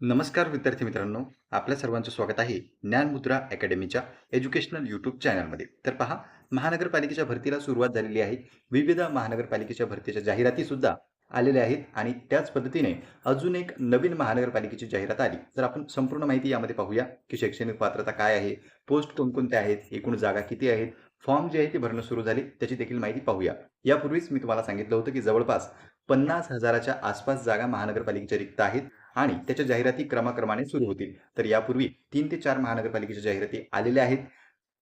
नमस्कार विद्यार्थी मित्रांनो आपल्या सर्वांचं स्वागत आहे ज्ञानमुद्रा अकॅडमीच्या एज्युकेशनल यूट्यूब चॅनलमध्ये. तर पहा महानगरपालिकेच्या भरतीला सुरुवात झालेली आहे. विविध महानगरपालिकेच्या भरतीच्या जाहिराती सुद्धा आलेल्या आहेत आणि त्याच पद्धतीने अजून एक नवीन महानगरपालिकेची जाहिरात आली. तर आपण संपूर्ण माहिती यामध्ये पाहूया की शैक्षणिक पात्रता काय आहे पोस्ट कोणकोणत्या आहेत एकूण जागा किती आहेत फॉर्म जे आहे ते भरणं सुरू झाले त्याची देखील माहिती पाहूया. यापूर्वीच मी तुम्हाला सांगितलं होतं की जवळपास पन्नास हजाराच्या आसपास जागा महानगरपालिकेच्या रिक्त आहेत. आणि त्याच्या जाहिराती क्रमाक्रमाने सुरू होतील. तर यापूर्वी तीन ते चार महानगरपालिकेच्या जाहिराती आलेल्या आहेत.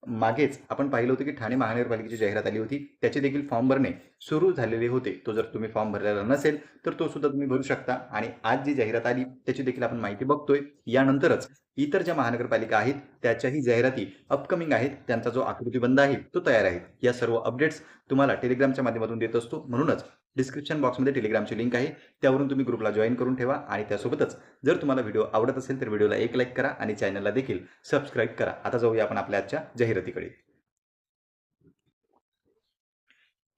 मागेच आपण पाहिलं होतं की ठाणे महानगरपालिकेची जाहिरात आली होती. त्याचे देखील फॉर्म भरणे सुरू झालेले होते. तो जर तुम्ही फॉर्म भरलेला नसेल तर तो सुद्धा तुम्ही भरू शकता. आणि आज जी जाहिरात आली त्याची देखील आपण माहिती बघतोय. यानंतरच इतर ज्या महानगरपालिका आहेत त्याच्याही जाहिराती अपकमिंग आहेत. त्यांचा जो आकृतीबंध आहे तो तयार आहे. या सर्व अपडेट्स तुम्हाला टेलिग्रामच्या माध्यमातून देत असतो. म्हणूनच डिस्क्रिप्शन बॉक्समध्ये टेलिग्रामची लिंक आहे. त्यावरून तुम्ही ग्रुपला जॉईन करून ठेवा आणि त्यासोबतच जर तुम्हाला व्हिडिओ आवडत असेल तर व्हिडिओला एक लाईक करा आणि चॅनलला देखील सबस्क्राईब करा. आता जाऊया आपण आपल्या आजच्या जाहिरातीकडे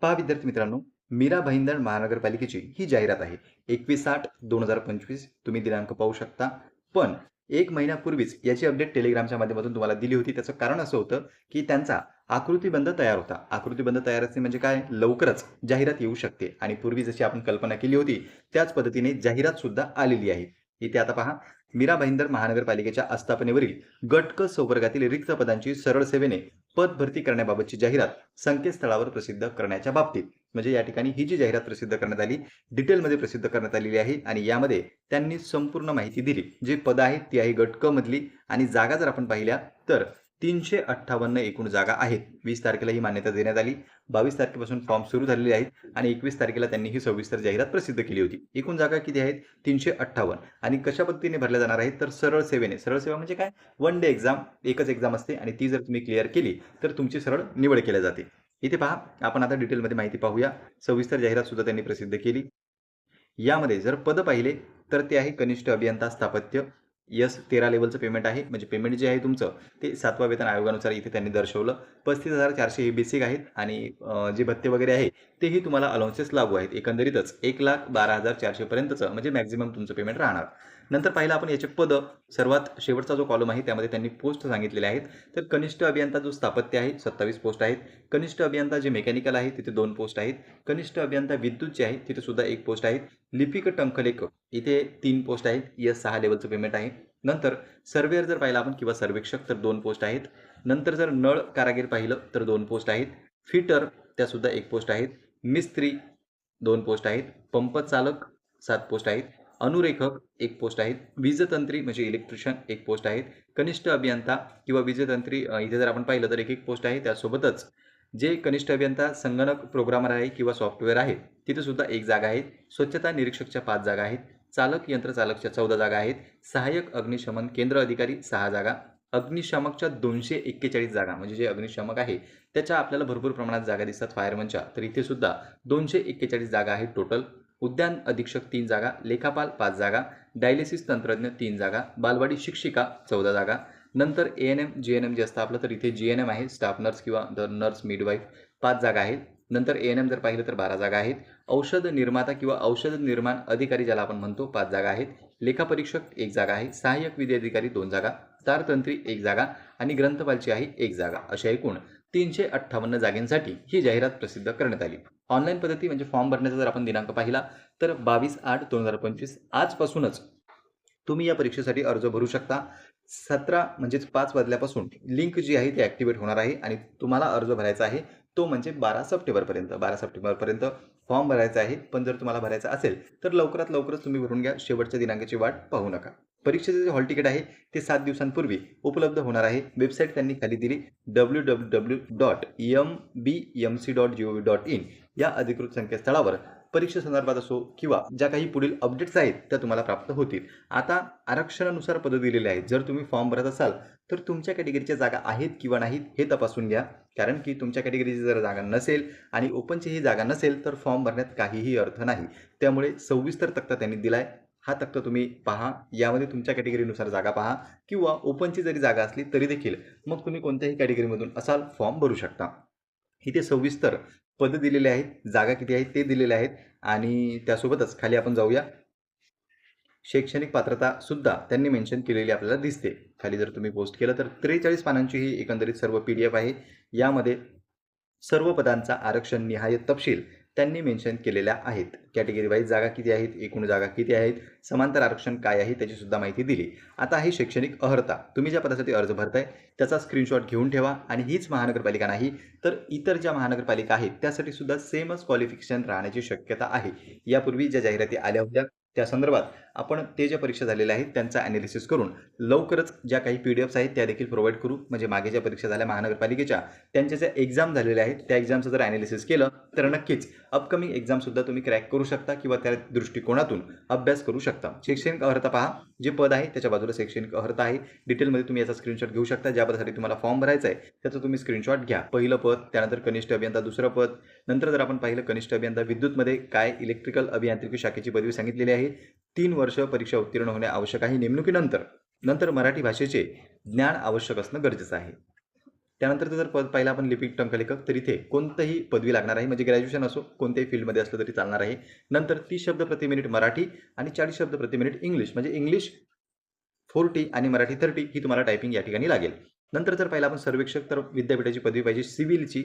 पहा विद्यार्थी मित्रांनो मीरा भाईंदर महानगरपालिकेची ही जाहिरात आहे. एकवीस आठ दोन हजार पंचवीस तुम्ही दिनांक पाहू शकता. पण एक महिन्यापूर्वीच याची अपडेट टेलिग्रामच्या माध्यमातून तुम्हाला दिली होती. त्याचं कारण असं होतं की त्यांचा आकृतीबंध तयार होता. आकृतीबंध तयार असणे म्हणजे काय? लवकरच जाहिरात येऊ शकते. आणि पूर्वी जशी आपण कल्पना केली होती त्याच पद्धतीने जाहिरात सुद्धा आलेली आहे. इथे आता पहा मीरा भाईंदर महानगरपालिकेच्या आस्थापनेवरील गटक सौवर्गातील संवर्गातील रिक्त पदांची सरळ सेवेने पद भरती करण्याबाबतची जाहिरात संकेतस्थळावर प्रसिद्ध करण्याच्या बाबतीत. म्हणजे या ठिकाणी ही जी जाहिरात प्रसिद्ध करण्यात आली डिटेलमध्ये प्रसिद्ध करण्यात आलेली आहे आणि यामध्ये त्यांनी संपूर्ण माहिती दिली. जी पद आहेत ती आहे गटक मधली आणि जागा जर आपण पाहिल्या तर तीनशे अठ्ठावन्न एकूण जागा आहेत. वीस तारखेला ही मान्यता देण्यात आली. बावीस तारखेपासून फॉर्म सुरू झालेले आहेत आणि एकवीस तारखेला त्यांनी ही सविस्तर जाहिरात प्रसिद्ध केली होती. एकूण जागा किती आहेत? तीनशे अठ्ठावन्न. आणि कशा पद्धतीने भरल्या जाणार आहेत? तर सरळ सेवेने. सरळ सेवा म्हणजे काय? वन डे एक्झाम एकच एक्झाम असते आणि ती जर तुम्ही क्लिअर केली तर तुमची सरळ निवड केल्या जाते. इथे पहा आपण आता डिटेलमध्ये माहिती पाहूया. सविस्तर जाहिरात सुद्धा त्यांनी प्रसिद्ध केली. यामध्ये जर पद पाहिले तर ते आहे कनिष्ठ अभियंता स्थापत्य. यस तेरा लेवलचं पेमेंट आहे. म्हणजे पेमेंट जे आहे तुमचं ते सातवा वेतन आयोगानुसार इथे त्यांनी दर्शवलं. पस्तीस हजार चारशे हे बेसिक आहेत आणि जे भत्ते वगैरे आहे तेही तुम्हाला अलाउन्सेस लागू आहेत. एकंदरीतच एक लाख बारा हजार चारशेपर्यंतचं म्हणजे मॅक्झिमम तुमचं पेमेंट राहणार. नंतर पाहिलं आपण याचे पद. सर्वात शेवटचा जो कॉलम आहे त्यामध्ये त्यांनी पोस्ट सांगितलेले आहेत. तर कनिष्ठ अभियंता जो स्थापत्य आहे सत्तावीस पोस्ट आहेत. कनिष्ठ अभियंता जे मेकॅनिकल आहे तिथे दोन पोस्ट आहेत. कनिष्ठ अभियंता विद्युत जे आहे तिथे सुद्धा एक पोस्ट आहेत. लिपिक टंकलेखक इथे तीन पोस्ट आहेत. यस सहा लेवलचं पेमेंट आहे. नंतर सर्वेअर जर पाहिलं आपण किंवा सर्वेक्षक तर दोन पोस्ट आहेत. नंतर जर नळ कारागीर पाहिलं तर दोन पोस्ट आहेत. फिटर त्यासुद्धा एक पोस्ट आहेत. मिस्त्री दोन पोस्ट आहेत. पंप चालक सात पोस्ट आहेत. अनुरेखक एक पोस्ट आहेत. वीजतंत्री म्हणजे इलेक्ट्रिशियन एक पोस्ट आहेत. कनिष्ठ अभियंता किंवा वीजतंत्री इथे जर आपण पाहिलं तर एक एक पोस्ट आहे त्यासोबतच. जे कनिष्ठ अभियंता संगणक प्रोग्रामर आहे किंवा सॉफ्टवेअर आहे तिथे सुद्धा एक जागा आहे. स्वच्छता निरीक्षकच्या पाच जागा आहेत. चालक यंत्रचालकच्या चौदा जागा आहेत. सहाय्यक अग्निशमन केंद्र अधिकारी सहा जागा. अग्निशामकच्या दोनशे एक्केचाळीस जागा म्हणजे जे अग्निशामक आहे त्याच्या आपल्याला भरपूर प्रमाणात जागा दिसतात फायरमनच्या तर इथे सुद्धा दोनशे एक्केचाळीस जागा आहेत टोटल उद्यान अधीक्षक तीन जागा लेखापाल पाच जागा डायलिसिस तंत्रज्ञ तीन जागा बालवाडी शिक्षिका चौदा जागा नंतर A N M G N M जे असतं आपलं तर इथे जी एन एम आहे स्टाफ नर्स किंवा द नर्स मिडवाईफ पाच जागा आहेत. नंतर ए एन एम जर पाहिलं तर बारा जागा आहेत. औषध निर्माता किंवा औषध निर्माण अधिकारी ज्याला आपण म्हणतो पाच जागा आहेत. लेखापरीक्षक एक जागा आहे सहाय्यक विधी अधिकारी दोन जागा तारतंत्री एक जागा आणि ग्रंथपालची आहे एक जागा अशा एकूण तीनशे अठ्ठावन्न जागेंसाठी ही जाहिरात प्रसिद्ध करण्यात आली. ऑनलाईन पद्धती म्हणजे फॉर्म भरण्याचा जर आपण दिनांक पाहिला तर बावीस आठ दोन हजार पंचवीस आजपासूनच तुम्ही या परीक्षेसाठी अर्ज भरू शकता. सतरा म्हणजेच पाच वाजल्यापासून लिंक जी आहे ती ॲक्टिवेट होणार आहे आणि तुम्हाला अर्ज भरायचा आहे तो म्हणजे बारा सप्टेंबरपर्यंत. बारा सप्टेंबरपर्यंत फॉर्म भरायचा आहे. पण जर तुम्हाला भरायचा असेल तर लवकरात लवकरच तुम्ही भरून घ्या. शेवटच्या दिनांकाची वाट पाहू नका. परीक्षेचे जे हॉल तिकीट आहे ते सात दिवसांपूर्वी उपलब्ध होणार आहे. वेबसाईट त्यांनी खाली दिली W W W dot M B M C dot G O V dot in या अधिकृत संकेतस्थळावर परीक्षेसंदर्भात असो किंवा ज्या काही पुढील अपडेट्स आहेत त्या तुम्हाला प्राप्त होतील. आता आरक्षणानुसार पदं दिलेली आहेत. जर तुम्ही फॉर्म भरत असाल तर तुमच्या कॅटेगरीच्या जागा आहेत किंवा नाहीत हे तपासून घ्या. कारण की तुमच्या कॅटेगरीची जर जागा नसेल आणि ओपनची ही जागा नसेल तर फॉर्म भरण्यात काहीही अर्थ नाही. त्यामुळे सविस्तर तक्ता त्यांनी दिला आहे हा तक्ता तुम्ही पहा. यामध्ये तुमच्या कॅटेगरीनुसार जागा पहा. किंवा ओपनची जरी जागा असली तरी देखील मग तुम्ही कोणत्याही कॅटेगरीमधून असाल फॉर्म भरू शकता. इथे सविस्तर पदं दिलेले आहेत जागा किती आहेत ते दिलेले आहेत आणि त्यासोबतच खाली आपण जाऊया. शैक्षणिक पात्रता सुद्धा त्यांनी मेन्शन केलेली आपल्याला दिसते. खाली जर तुम्ही पोस्ट केलं तर त्रेचाळीस पानांची ही एकंदरीत सर्व पी डी एफ आहे. यामध्ये सर्व पदांचा आरक्षण निहाय तपशील त्यांनी मेन्शन केलेल्या आहेत. कॅटेगरी वाईज जागा किती आहेत? एकूण जागा किती आहेत? समांतर आरक्षण काय आहे? त्याची सुद्धा माहिती दिली. आता आहे शैक्षणिक अर्हता तुम्ही ज्या पदासाठी अर्ज भरताय त्याचा स्क्रीनशॉट घेऊन ठेवा आणि हीच महानगरपालिका नाही तर इतर ज्या महानगरपालिका आहेत त्यासाठी सुद्धा सेमच क्वालिफिकेशन राहण्याची शक्यता आहे. यापूर्वी ज्या जाहिराती आल्या होत्या त्या संदर्भात आपण ते ज्या परीक्षा झालेल्या आहेत त्यांचा ॲनालिसिस करून लवकरच ज्या काही पी डी एफ्स आहेत त्या देखील प्रोव्हाइड करू. म्हणजे मागे ज्या परीक्षा झाल्या महानगरपालिकेच्या त्यांच्या ज्या एक्झाम झालेल्या आहेत त्या एक्झामचं जर ॲनालिसिस केलं तर नक्कीच अपकमिंग एक्झामसुद्धा तुम्ही क्रॅक करू शकता किंवा त्या दृष्टिकोनातून अभ्यास करू शकता. शैक्षणिक अर्हता पहा. जे पद आहे त्याच्या बाजूला शैक्षणिक अर्हता आहे. डिटेलमध्ये तुम्ही याचा स्क्रीनशॉट घेऊ शकता. ज्या पदासाठी तुम्हाला फॉर्म भरायचा आहे त्याचं तुम्ही स्क्रीनशॉट घ्या. पहिलं पद त्यानंतर कनिष्ठ अभियंता दुसरं पद. नंतर जर आपण पाहिलं कनिष्ठ अभियंता विद्युतमध्ये काय इलेक्ट्रिकल अभियांत्रिकी शाखेची पदवी सांगितलेली आहे तीन वर्ष परीक्षा उत्तीर्ण होणे आवश्यक आहे नेमणुकीनंतर. नंतर मराठी भाषेचे ज्ञान आवश्यक असणं गरजेचं आहे. त्यानंतर जर पद पाहिलं आपण लिपिक टंकलेखक तर इथे कोणतंही पदवी लागणार आहे म्हणजे ग्रॅज्युएशन असो कोणत्याही फील्डमध्ये असलं तरी चालणार आहे. नंतर तीस शब्द प्रति मिनिट मराठी आणि चाळीस शब्द प्रति मिनिट इंग्लिश म्हणजे इंग्लिश फोर्टी आणि मराठी थर्टी ही तुम्हाला टायपिंग या ठिकाणी लागेल. नंतर जर पाहिलं आपण सर्वेक्षक तर विद्यापीठाची पदवी पाहिजे सिव्हिलची.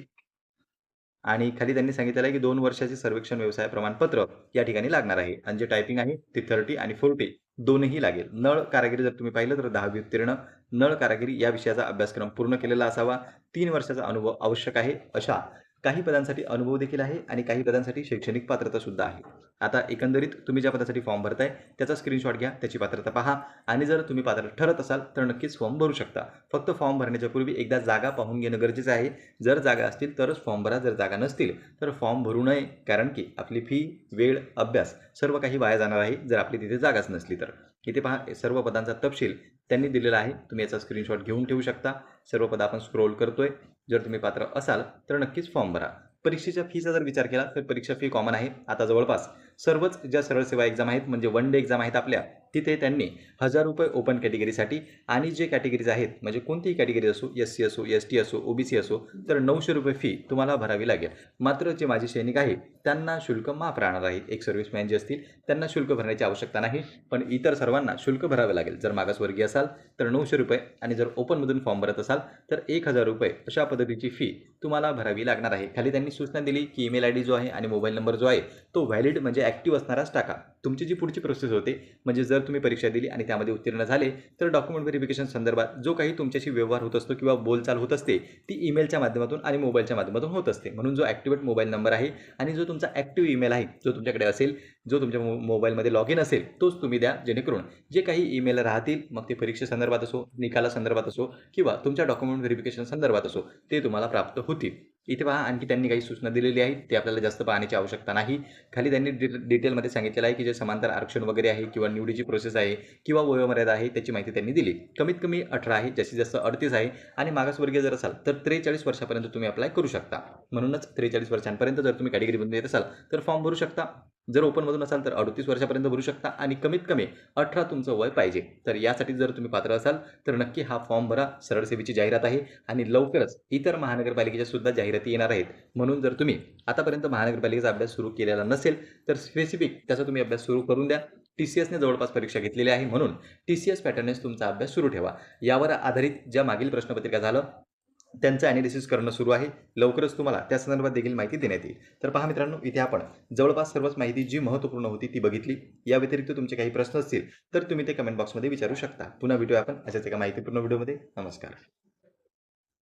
आणि खाली त्यांनी सांगितलेलं आहे की दोन वर्षाचे सर्वेक्षण व्यवसाय प्रमाणपत्र या ठिकाणी लागणार आहे. आणि जे टायपिंग आहे ते थर्टी आणि फोर्टी दोनही लागेल. नळ कारागिरी जर तुम्ही पाहिलं तर दहावी उत्तीर्ण नळ कारागिरी या विषयाचा अभ्यासक्रम पूर्ण केलेला असावा. तीन वर्षाचा अनुभव आवश्यक आहे अशा काही पदांसाठी अनुभव देखील आहे आणि काही पदांसाठी शैक्षणिक पात्रता सुद्धा आहे. आता एकंदरीत तुम्ही ज्या पदासाठी फॉर्म भरताय त्याचा स्क्रीनशॉट घ्या त्याची पात्रता पहा आणि जर तुम्ही पात्र ठरत असाल तर नक्कीच फॉर्म भरू शकता. फक्त फॉर्म भरण्याच्या पूर्वी एकदा जागा पाहून घेणं गरजेचं आहे. जर जागा असतील तरच फॉर्म भरा. जर जागा नसतील तर फॉर्म भरू नये. कारण की आपली फी वेळ अभ्यास सर्व काही वाया जाणार आहे जर आपली तिथे जागाच नसली तर. इथे पहा सर्व पदांचा तपशील त्यांनी दिलेला आहे. तुम्ही याचा स्क्रीनशॉट घेऊन ठेवू शकता. सर्व पद आपण स्क्रोल करतोय. जर तुम्ही पात्र असाल तर नक्कीच फॉर्म भरा. परीक्षेच्या फीचा जर विचार केला तर परीक्षा फी कॉमन आहे. आता जवळपास सर्वच ज्या सरळ सेवा एक्झाम आहेत म्हणजे वन डे एक्झाम आहेत आपल्या तिथे त्यांनी हजार रुपये ओपन कॅटेगरीसाठी आणि जे कॅटेगरीज आहेत म्हणजे कोणतीही कॅटेगरी असो एस सी असो एस टी असो ओ बी सी असो तर नऊशे रुपये फी तुम्हाला भरावी लागेल. मात्र जे माझे सैनिक आहे त्यांना शुल्क माफ राहणार आहे. एक सर्व्हिसमॅन जे असतील त्यांना शुल्क भरण्याची आवश्यकता नाही पण इतर सर्वांना शुल्क भरावे लागेल. जर मागासवर्गीय असाल तर नऊशे रुपये आणि जर ओपनमधून फॉर्म भरत असाल तर एक हजार रुपये अशा पद्धतीची फी तुम्हाला भरावी लागणार आहे. खाली त्यांनी सूचना दिली की ईमेल आय डी जो आहे आणि मोबाईल नंबर जो आहे तो व्हॅलिड म्हणजे ॲक्टिव्ह असणाराच टाका. तुमची जी पुढची प्रोसेस होते म्हणजे जर तुम्ही परीक्षा दिली आणि त्यामध्ये उत्तीर्ण झाले तर डॉक्युमेंट व्हेरिफिकेशन संदर्भात जो काही तुमच्याशी व्यवहार होत असतो किंवा बोलचाल होत असते ती ईमेलच्या माध्यमातून आणि मोबाईलच्या माध्यमातून होत असते. म्हणून जो ॲक्टिवेट मोबाईल नंबर आहे आणि जो तुमचा ॲक्टिव्ह ईमेल आहे जो तुमच्याकडे असेल जो तुमच्या मो मोबाईलमध्ये लॉग इन असेल तोच तुम्ही द्या जेणेकरून जे काही ईमेल राहतील मग ते परीक्षेसंदर्भात असो निकालासंदर्भात असो किंवा तुमच्या डॉक्युमेंट व्हेरिफिकेशन संदर्भात असो ते तुम्हाला प्राप्त होतील. इथे पहा आणखी त्यांनी काही सूचना दिलेली आहेत ते आपल्याला जास्त पाहण्याची आवश्यकता नाही. खाली त्यांनी डि डिटेलमध्ये सांगितलेलं आहे की जे समांतर आरक्षण वगैरे आहे किंवा निवडीची प्रोसेस आहे किंवा वयोमर्यादा आहे त्याची माहिती त्यांनी दिली. कमीत कमी अठरा आहे जास्तीत जास्त अडतीस आहे आणि मागासवर्गीय जर असाल तर त्रेचाळीस वर्षापर्यंत तुम्ही अप्लाय करू शकता. म्हणूनच त्रेचाळीस वर्षांपर्यंत जर तुम्ही कॅटेगरीमधून येत असाल तर फॉर्म भरू शकता. जर ओपनमधून असाल तर अडतीस वर्षापर्यंत भरू शकता आणि कमीत कमी अठरा तुमचं वय पाहिजे. तर यासाठी जर तुम्ही पात्र असाल तर नक्की हा फॉर्म भरा. सरळ सेवेची जाहिरात आहे आणि लवकरच इतर महानगरपालिकेच्या सुद्धा जाहिराती येणार आहेत. म्हणून जर तुम्ही आतापर्यंत महानगरपालिकेचा अभ्यास सुरू केलेला नसेल तर स्पेसिफिक त्याचा तुम्ही अभ्यास सुरू करून द्या. टी सी एसने जवळपास परीक्षा घेतलेली आहे म्हणून टी सी एस पॅटर्ननेच तुमचा अभ्यास सुरू ठेवा. यावर आधारित ज्या मागील प्रश्नपत्रिका झालं त्यांचं ॲनालिसिस करणं सुरू आहे. लवकरच तुम्हाला त्या संदर्भात देखील माहिती देण्यात येईल. तर पहा मित्रांनो इथे आपण जवळपास सर्वच माहिती जी महत्त्वपूर्ण होती ती बघितली. या व्यतिरिक्त तुमचे काही प्रश्न असतील तर तुम्ही ते कमेंट बॉक्समध्ये विचारू शकता. पुन्हा व्हिडिओ आपण अशाच एका माहितीपूर्ण व्हिडिओमध्ये. नमस्कार.